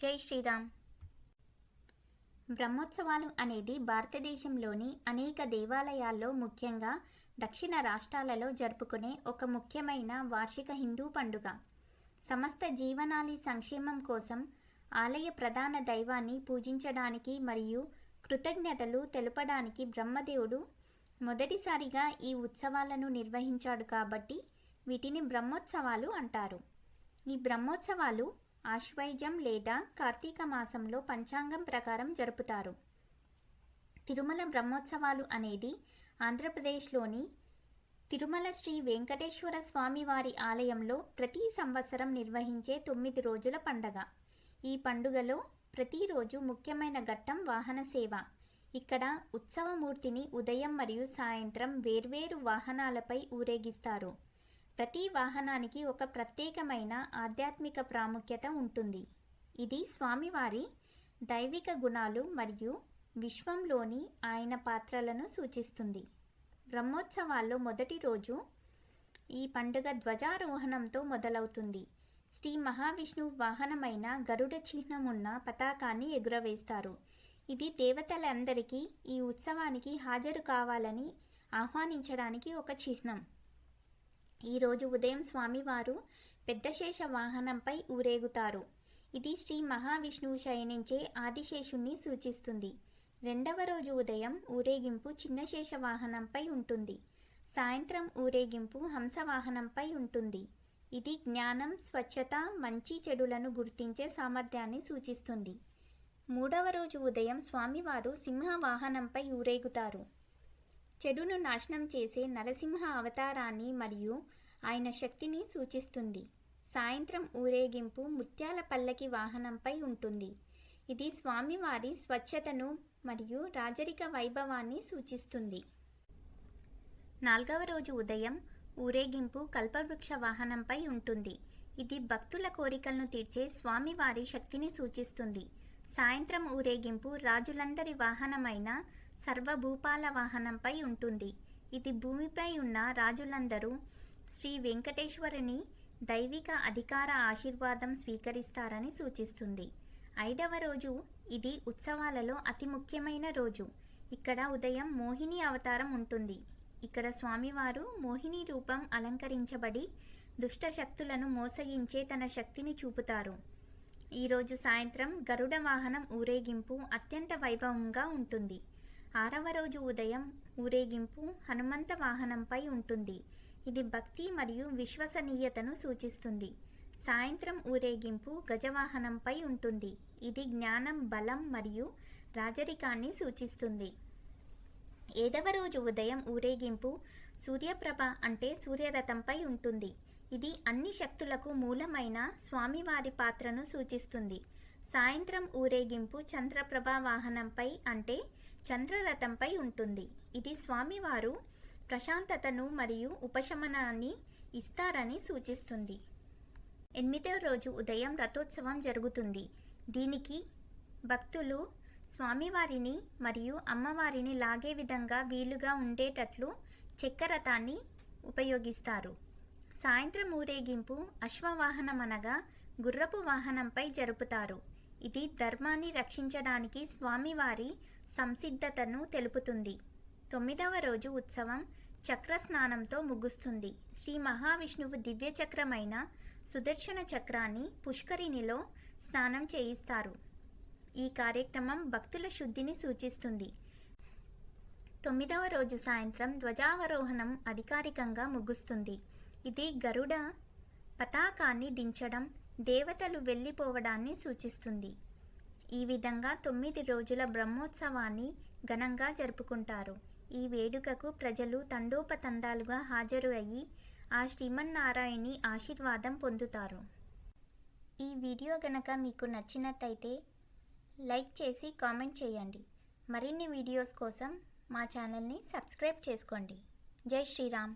జై శ్రీరామ్. బ్రహ్మోత్సవాలు అనేది భారతదేశంలోని అనేక దేవాలయాల్లో ముఖ్యంగా దక్షిణ రాష్ట్రాలలో జరుపుకునే ఒక ముఖ్యమైన వార్షిక హిందూ పండుగ. సమస్త జీవనాలి సంక్షేమం కోసం ఆలయ ప్రధాన దైవాన్ని పూజించడానికి మరియు కృతజ్ఞతలు తెలపడానికి బ్రహ్మదేవుడు మొదటిసారిగా ఈ ఉత్సవాలను నిర్వహించాడు కాబట్టి వీటిని బ్రహ్మోత్సవాలు అంటారు. ఈ బ్రహ్మోత్సవాలు ఆశ్వైజం లేదా కార్తీక మాసంలో పంచాంగం ప్రకారం జరుపుతారు. తిరుమల బ్రహ్మోత్సవాలు అనేది ఆంధ్రప్రదేశ్లోని తిరుమల శ్రీ వెంకటేశ్వర స్వామి వారి ఆలయంలో ప్రతి సంవత్సరం నిర్వహించే తొమ్మిది రోజుల పండగ. ఈ పండుగలో ప్రతిరోజు ముఖ్యమైన ఘట్టం వాహన సేవ. ఇక్కడ ఉత్సవమూర్తిని ఉదయం మరియు సాయంత్రం వేర్వేరు వాహనాలపై ఊరేగిస్తారు. ప్రతి వాహనానికి ఒక ప్రత్యేకమైన ఆధ్యాత్మిక ప్రాముఖ్యత ఉంటుంది. ఇది స్వామివారి దైవిక గుణాలు మరియు విశ్వంలోని ఆయన పాత్రలను సూచిస్తుంది. బ్రహ్మోత్సవాల్లో మొదటి రోజు ఈ పండుగ ధ్వజారోహణంతో మొదలవుతుంది. శ్రీ మహావిష్ణువు వాహనమైన గరుడ చిహ్నం ఉన్న పతాకాన్ని ఎగురవేస్తారు. ఇది దేవతలందరికీ ఈ ఉత్సవానికి హాజరు కావాలని ఆహ్వానించడానికి ఒక చిహ్నం. ఈరోజు ఉదయం స్వామివారు పెద్దశేష వాహనంపై ఊరేగుతారు. ఇది శ్రీ మహావిష్ణువు శయనించే ఆదిశేషుణ్ణి సూచిస్తుంది. రెండవ రోజు ఉదయం ఊరేగింపు చిన్నశేష వాహనంపై ఉంటుంది. సాయంత్రం ఊరేగింపు హంసవాహనంపై ఉంటుంది. ఇది జ్ఞానం స్వచ్ఛత మంచి చెడులను గుర్తించే సామర్థ్యాన్ని సూచిస్తుంది. మూడవ రోజు ఉదయం స్వామివారు సింహ వాహనంపై ఊరేగుతారు. చెడును నాశనం చేసే నరసింహ అవతారాన్ని మరియు ఆయన శక్తిని సూచిస్తుంది. సాయంత్రం ఊరేగింపు ముత్యాల పల్లకి వాహనంపై ఉంటుంది. ఇది స్వామివారి స్వచ్ఛతను మరియు రాజరిక వైభవాన్ని సూచిస్తుంది. నాలుగవ రోజు ఉదయం ఊరేగింపు కల్పవృక్ష వాహనంపై ఉంటుంది. ఇది భక్తుల కోరికలను తీర్చే స్వామివారి శక్తిని సూచిస్తుంది. సాయంత్రం ఊరేగింపు రాజులందరి వాహనమైన సర్వభూపాల వాహనంపై ఉంటుంది. ఇది భూమిపై ఉన్న రాజులందరూ శ్రీ వెంకటేశ్వరుని దైవిక అధికార ఆశీర్వాదం స్వీకరిస్తారని సూచిస్తుంది. ఐదవ రోజు ఇది ఉత్సవాలలో అతి ముఖ్యమైన రోజు. ఇక్కడ ఉదయం మోహిని అవతారం ఉంటుంది. ఇక్కడ స్వామివారు మోహిని రూపం అలంకరించబడి దుష్ట శక్తులను మోసగించే తన శక్తిని చూపుతారు. ఈరోజు సాయంత్రం గరుడ వాహనం ఊరేగింపు అత్యంత వైభవంగా ఉంటుంది. ఆరవ రోజు ఉదయం ఊరేగింపు హనుమంత వాహనంపై ఉంటుంది. ఇది భక్తి మరియు విశ్వసనీయతను సూచిస్తుంది. సాయంత్రం ఊరేగింపు గజవాహనంపై ఉంటుంది. ఇది జ్ఞానం బలం మరియు రాజరికాన్ని సూచిస్తుంది. ఏడవ రోజు ఉదయం ఊరేగింపు సూర్యప్రభ అంటే సూర్యరథంపై ఉంటుంది. ఇది అన్ని శక్తులకు మూలమైన స్వామివారి పాత్రను సూచిస్తుంది. సాయంత్రం ఊరేగింపు చంద్రప్రభ వాహనంపై అంటే చంద్రరథంపై ఉంటుంది. ఇది స్వామివారు ప్రశాంతతను మరియు ఉపశమనాన్ని ఇస్తారని సూచిస్తుంది. ఎనిమిదవ రోజు ఉదయం రథోత్సవం జరుగుతుంది. దీనికి భక్తులు స్వామివారిని మరియు అమ్మవారిని లాగే విధంగా వీలుగా ఉండేటట్లు చక్రరథాన్ని ఉపయోగిస్తారు. సాయంత్రం ఊరేగింపు అశ్వవాహనం అనగా గుర్రపు వాహనంపై జరుపుతారు. ఇది ధర్మాన్ని రక్షించడానికి స్వామివారి సంసిద్ధతను తెలుపుతుంది. తొమ్మిదవ రోజు ఉత్సవం చక్ర స్నానంతో ముగుస్తుంది. శ్రీ మహావిష్ణువు దివ్య చక్రమైన సుదర్శన చక్రాన్ని పుష్కరిణిలో స్నానం చేయిస్తారు. ఈ కార్యక్రమం భక్తుల శుద్ధిని సూచిస్తుంది. తొమ్మిదవ రోజు సాయంత్రం ధ్వజావరోహణం అధికారికంగా ముగుస్తుంది. ఇది గరుడ పతాకాన్ని దించడం దేవతలు వెళ్ళిపోవడాన్ని సూచిస్తుంది. ఈ విధంగా తొమ్మిది రోజుల బ్రహ్మోత్సవాన్ని ఘనంగా జరుపుకుంటారు. ఈ వేడుకకు ప్రజలు తండోపతండాలుగా హాజరు అయ్యి ఆ శ్రీమన్నారాయణి ఆశీర్వాదం పొందుతారు. ఈ వీడియో గనక మీకు నచ్చినట్టయితే లైక్ చేసి కామెంట్ చేయండి. మరిన్ని వీడియోస్ కోసం మా ఛానల్ని సబ్స్క్రైబ్ చేసుకోండి. జై శ్రీరామ్.